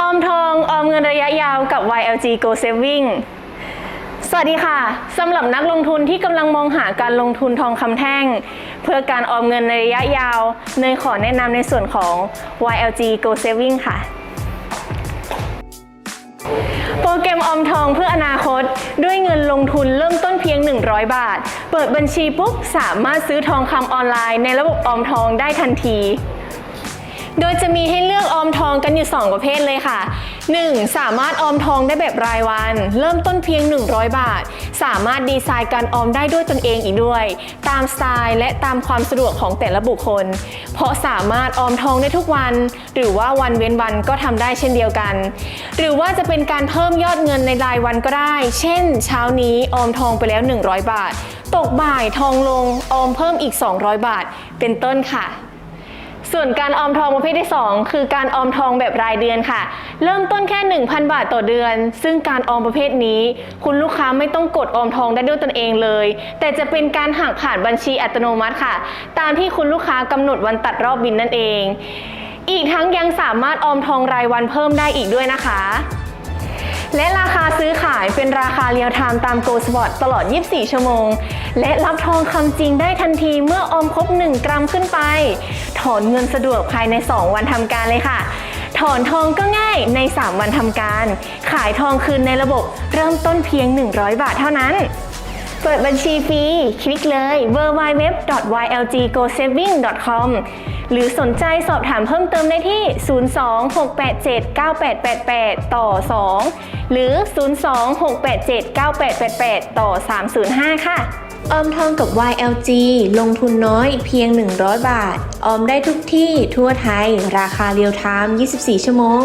ออมทองออมเงินระยะยาวกับ YLG Go Saving สวัสดีค่ะสำหรับนักลงทุนที่กำลังมองหาการลงทุนทองคำแท่ง เพื่อการออมเงินในระยะยาวเนยขอแนะนำในส่วนของ YLG Go Saving ค่ะ โปรแกรมออมทองเพื่ออนาคต ด้วยเงินลงทุนเริ่มต้นเพียง 100 บาท เปิดบัญชีปุ๊บสามารถซื้อทองคำออนไลน์ในระบบออมทองได้ทันที โดยจะมีให้เลือกออมทองกันอยู่ 2 ประเภทเลยค่ะ 1. สามารถออมทองได้แบบรายวัน เริ่มต้นเพียง 100 บาท สามารถดีไซน์การออมได้ด้วยตนเองอีกด้วย ตามสไตล์และตามความสะดวกของแต่ละบุคคล เพราะสามารถออมทองได้ทุกวัน หรือว่าวันเว้นวันก็ทำได้เช่นเดียวกัน หรือว่าจะเป็นการเพิ่มยอดเงินในรายวันก็ได้ เช่น เช้านี้ออมทองไปแล้ว 100 บาท ตกบ่ายทองลงออมเพิ่มอีก 200 บาท เป็นต้นค่ะ ส่วนการออมทองประเภทที่ 2 คือการออมทองแบบรายเดือนค่ะ เริ่มต้นแค่ 1,000 บาทต่อเดือน ซึ่งการออมประเภทนี้ คุณลูกค้าไม่ต้องกดออมทองได้ด้วยตนเองเลย แต่จะเป็นการหักผ่านบัญชีอัตโนมัติค่ะ ตามที่คุณลูกค้ากำหนดวันตัดรอบบินนั่นเอง อีกทั้งยังสามารถออมทองรายวันเพิ่มได้อีกด้วยนะคะ และราคาซื้อขายเป็นราคาเรียลไทม์ตามโกลสปอตตลอด 24 ชั่วโมง และรับทองคำจริงได้ทันทีเมื่อออมครบ 1 กรัมขึ้นไป ถอนเงินสะดวกภายใน 2 วันทำการเลยค่ะ ถอนทองก็ง่ายใน 3 วันทำการ ขายทองคืนในระบบเริ่มต้นเพียง 100 บาทเท่านั้น เปิดบัญชีฟรี คลิกเลย www.ylgosaving.com หรือสนใจสอบถามเพิ่มเติมได้ที่ 026879888 ต่อ 2 หรือ 026879888 ต่อ 305 ค่ะ ออมทองกับ YLG ลงทุนน้อยเพียง 100 บาท ออมได้ทุกที่ทั่วไทย ราคาเรียลไทม์24 ชั่วโมง